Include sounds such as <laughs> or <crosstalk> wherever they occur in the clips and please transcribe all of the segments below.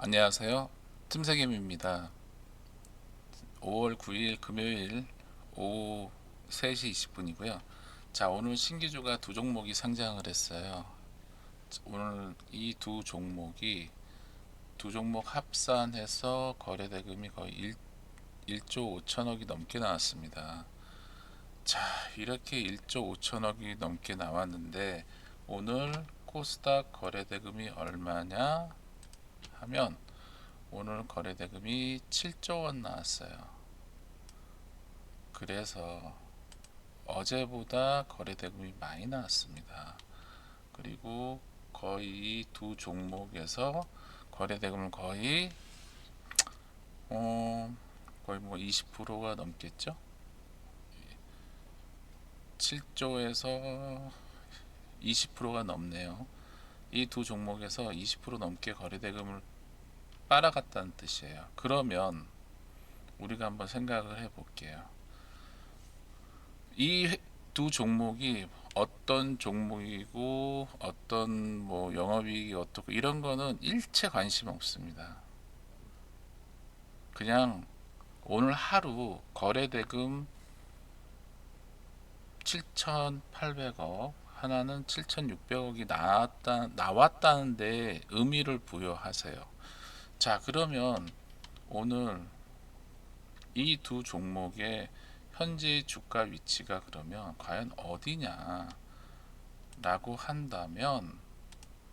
안녕하세요. 틈새김입니다. 5월 9일 금요일 오후 3시 20분이고요. 자, 오늘 신기주가 두 종목이 상장을 했어요. 오늘 이 두 종목이 두 종목 합산해서 거래 대금이 거의 1, 1조 5천억이 넘게 나왔습니다. 자, 이렇게 1조 5천억이 넘게 나왔는데 오늘 코스닥 거래 대금이 얼마냐? 하면 오늘 거래 대금이 7조 원 나왔어요. 그래서 어제보다 거래 대금이 많이 나왔습니다. 그리고 거의 두 종목에서 거래 대금은 거의 어 거의 뭐 20%가 넘겠죠. 7조에서 20%가 넘네요. 이 두 종목에서 20% 넘게 거래 대금을 빨아갔다는 뜻이에요. 그러면 우리가 한번 생각을 해볼게요. 이 두 종목이 어떤 종목이고 어떤 뭐 영업이익이 어떻고 이런 거는 일체 관심 없습니다. 그냥 오늘 하루 거래대금 7,800억 하나는 7,600억이 나왔다 나왔다는데 의미를 부여하세요. 자, 그러면 오늘 이 두 종목의 현재 주가 위치가 그러면 과연 어디냐? 라고 한다면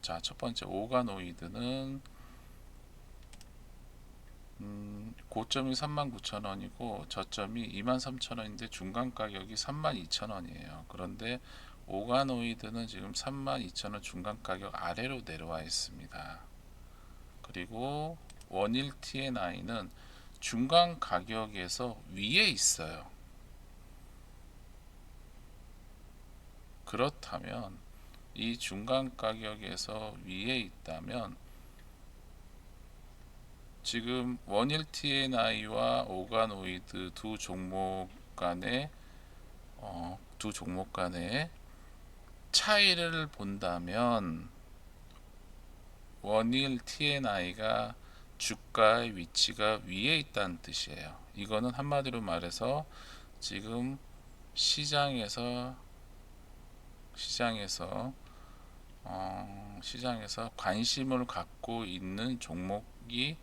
자, 첫 번째 오가노이드는 음, 고점이 39,000원이고 저점이 23,000원인데 중간 가격이 32,000원이에요. 그런데 오가노이드는 지금 32,000원 중간 가격 아래로 내려와 있습니다. 그리고 원일 TNI는 중간 가격에서 위에 있어요. 그렇다면 이 중간 가격에서 위에 있다면 지금 원일 TNI와 오가노이드 두 종목 간의 어, 두 종목 간의 차이를 본다면 원일 TNI가 주가의 위치가 위에 있다는 뜻이에요. 이거는 한마디로 말해서 지금 시장에서 시장에서 어, 시장에서 관심을 갖고 있는 종목이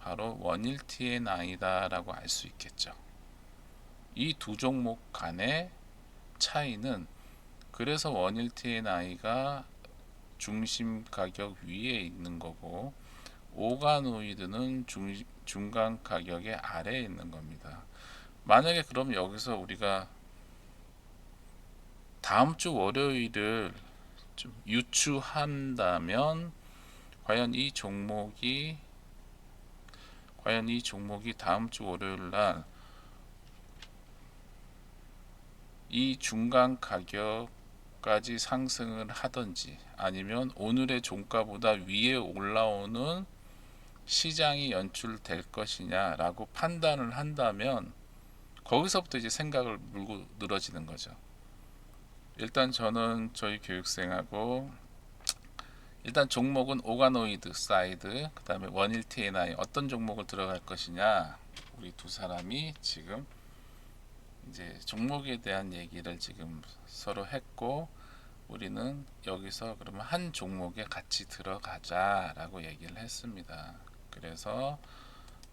바로 원일 TNI다라고 알 수 있겠죠. 이 두 종목 간의 차이는 그래서 원일 TNI가 중심 가격 위에 있는 거고 오가노이드는 중, 중간 가격의 아래에 있는 겁니다. 만약에 그럼 여기서 우리가 다음 주 월요일을 좀 유추한다면 과연 이 종목이 과연 이 종목이 다음 주 월요일 날 이 중간 가격 까지 상승을 하든지 아니면 오늘의 종가보다 위에 올라오는 시장이 연출될 것이냐라고 판단을 한다면 거기서부터 이제 생각을 물고 늘어지는 거죠. 일단 저는 저희 교육생하고 일단 종목은 오가노이드 사이드 그다음에 원일 TNI 어떤 종목을 들어갈 것이냐 우리 두 사람이 지금 이제 종목에 대한 얘기를 지금 서로 했고 우리는 여기서 그러면 한 종목에 같이 들어가자라고 얘기를 했습니다. 그래서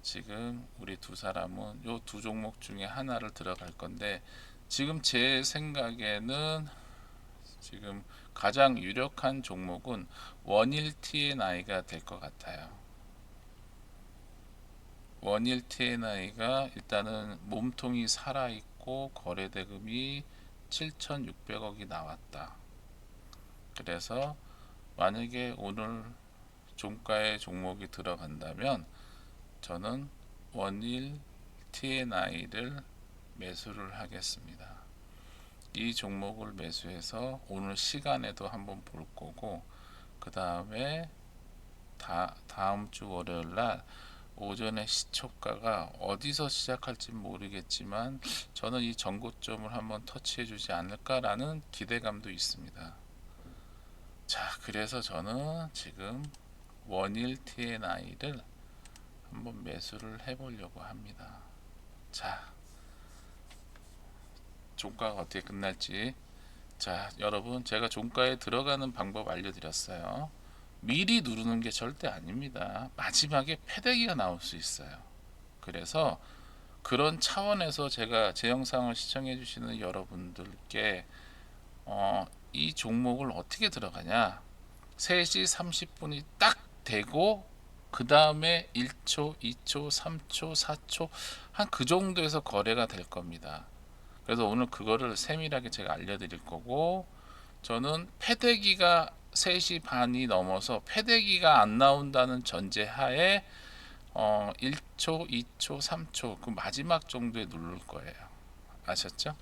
지금 우리 두 사람은 요 두 종목 중에 하나를 들어갈 건데 지금 제 생각에는 지금 가장 유력한 종목은 원일 TNI가 될 것 같아요. 원일 TNI가 일단은 몸통이 살아 있고 거래 대금이 7,600억이 나왔다. 그래서 만약에 오늘 종가의 종목이 들어간다면 저는 원일 TNI를 매수를 하겠습니다. 이 종목을 매수해서 오늘 시간에도 한번 볼 거고 그 다음에 다 다음 주 월요일 날 오전에 시초가가 어디서 시작할지 모르겠지만 저는 이 전고점을 한번 터치해 주지 않을까라는 기대감도 있습니다. 자, 그래서 저는 지금 원일 TNI를 한번 매수를 해 보려고 합니다. 자, 종가가 어떻게 끝날지. 자, 여러분, 제가 종가에 들어가는 방법 알려드렸어요. 미리 누르는 게 절대 아닙니다. 마지막에 패대기가 나올 수 있어요. 그래서 그런 차원에서 제가 제 영상을 시청해 주시는 여러분들께 어, 이 종목을 어떻게 들어가냐 3시 30분이 딱 되고 그 다음에 1초, 2초, 3초, 4초 한 그 정도에서 거래가 될 겁니다. 그래서 오늘 그거를 세밀하게 제가 알려드릴 거고 저는 패대기가 3시 반이 넘어서 패대기가 안 나온다는 전제하에 어, 1초, 2초, 3초 그 마지막 정도에 누를 거예요. 아셨죠?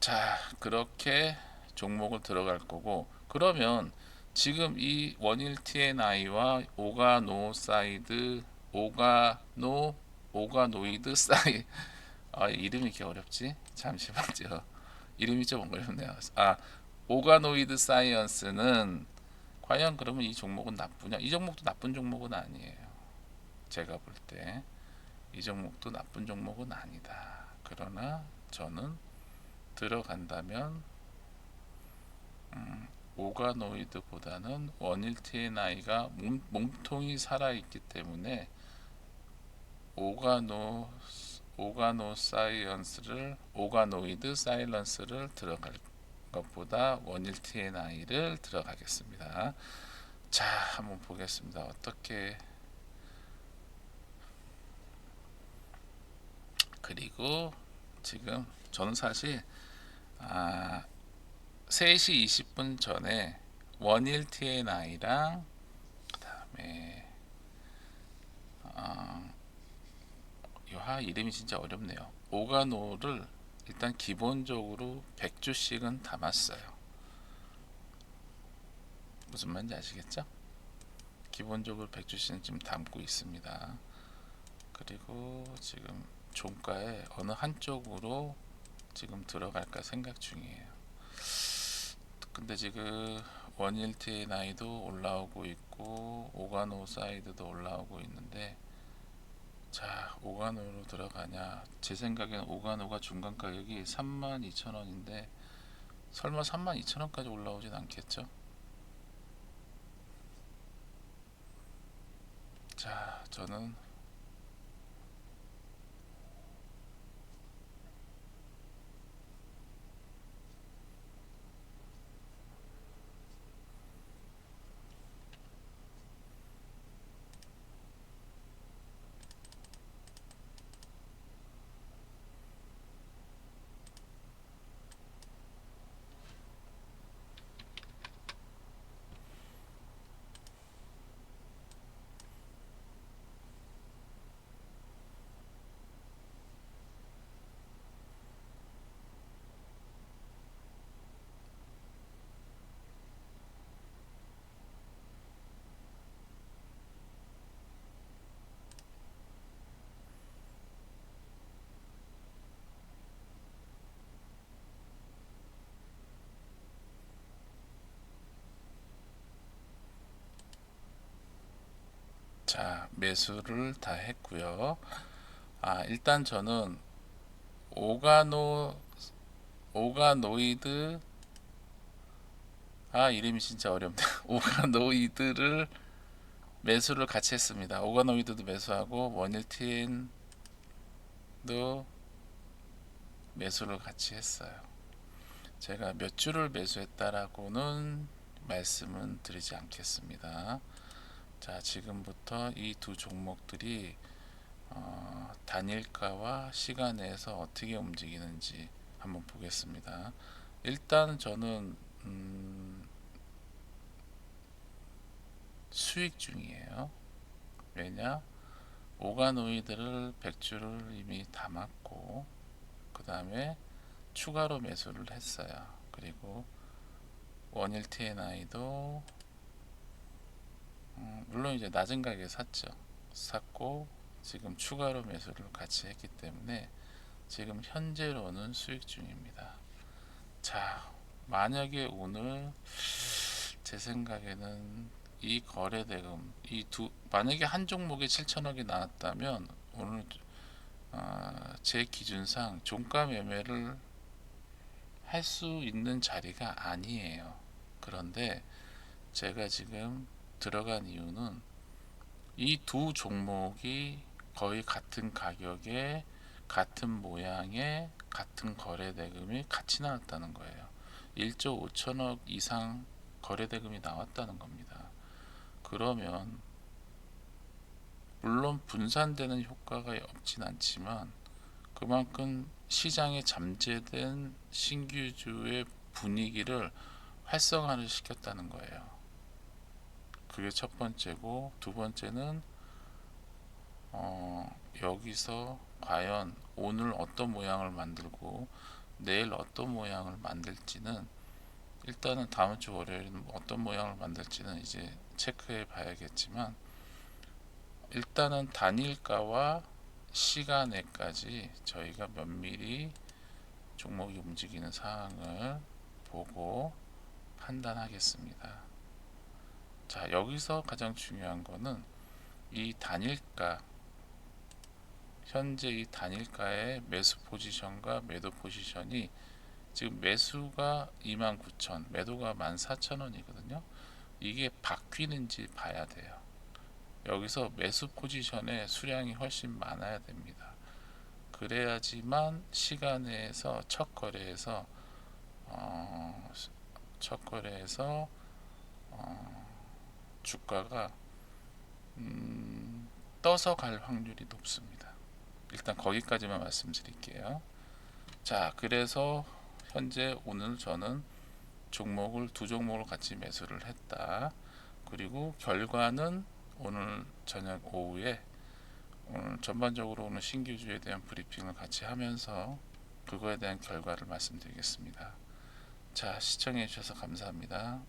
자, 그렇게 종목을 들어갈 거고 그러면 지금 이 원일 TNI와 오가노사이드 오가노 오가노이드 사이 아 이름이 이렇게 어렵지? 잠시만요. <laughs> 이름이 좀 어렵네요. 아 오가노이드 사이언스는 과연 그러면 이 종목은 나쁘냐? 이 종목도 나쁜 종목은 아니에요. 제가 볼 때 이 종목도 나쁜 종목은 아니다. 그러나 저는 들어간다면 음, 오가노이드보다는 원일 TNI가 몸, 몸통이 살아있기 때문에 오가노 오가노 사이언스를 오가노이드 사이런스를 들어갈 것보다 원일 TNI를 들어가겠습니다. 자, 한번 보겠습니다. 어떻게 그리고 지금 저는 사실 아 3시 20분 전에 원일 TNI랑 그다음에 어, 이하 이름이 진짜 어렵네요. 오가노를 일단 기본적으로 100주씩은 담았어요. 무슨 말인지 아시겠죠? 기본적으로 100주씩은 지금 담고 있습니다. 그리고 지금 종가에 어느 한쪽으로 지금 들어갈까 생각 중이에요. 근데 지금 원일 TNI도 올라오고 있고 오가노 사이드도 올라오고 있는데 자 오가노로 들어가냐? 제 생각에는 오가노가 중간 가격이 32,000원인데 설마 32,000원까지 올라오진 않겠죠? 자 저는 자 매수를 다 했고요. 아 일단 저는 오가노 오가노이드 아 이름이 진짜 어렵네. <laughs> 오가노이드를 매수를 같이 했습니다. 오가노이드도 매수하고 원일틴도 매수를 같이 했어요. 제가 몇 주를 매수했다라고는 말씀은 드리지 않겠습니다. 자, 지금부터 이 두 종목들이 어, 단일가와 시간에서 어떻게 움직이는지 한번 보겠습니다. 일단 저는 음, 수익 중이에요. 왜냐? 오가노이드를 100주를 이미 담았고 그 다음에 추가로 매수를 했어요. 그리고 원일 TNI도 음, 물론 이제 낮은 가격에 샀죠. 샀고 지금 추가로 매수를 같이 했기 때문에 지금 현재로는 수익 중입니다. 자, 만약에 오늘 제 생각에는 이 거래 대금 이 두 만약에 한 종목에 7천억이 나왔다면 오늘 어, 제 기준상 종가 매매를 할 수 있는 자리가 아니에요. 그런데 제가 지금 들어간 이유는 이 두 종목이 거의 같은 가격에 같은 모양의 같은 거래 대금이 같이 나왔다는 거예요. 1조 5천억 이상 거래 대금이 나왔다는 겁니다. 그러면 물론 분산되는 효과가 없진 않지만 그만큼 시장에 잠재된 신규주의 분위기를 활성화를 시켰다는 거예요. 그게 첫 번째고 두 번째는 어, 여기서 과연 오늘 어떤 모양을 만들고 내일 어떤 모양을 만들지는 일단은 다음 주 월요일은 어떤 모양을 만들지는 이제 체크해 봐야겠지만 일단은 단일가와 시간에까지 저희가 면밀히 종목이 움직이는 상황을 보고 판단하겠습니다. 자, 여기서 가장 중요한 거는 이 단일가 현재 이 단일가의 매수 포지션과 매도 포지션이 지금 매수가 29,000, 매도가 14,000원이거든요. 이게 바뀌는지 봐야 돼요. 여기서 매수 포지션의 수량이 훨씬 많아야 됩니다. 그래야지만 시간에서 첫 거래에서 어, 첫 거래에서 어, 주가가 음, 떠서 갈 확률이 높습니다. 일단 거기까지만 말씀드릴게요. 자, 그래서 현재 오늘 저는 종목을 두 종목을 같이 매수를 했다. 그리고 결과는 오늘 저녁 오후에 오늘 전반적으로 오늘 신규주에 대한 브리핑을 같이 하면서 그거에 대한 결과를 말씀드리겠습니다. 자, 시청해 주셔서 감사합니다.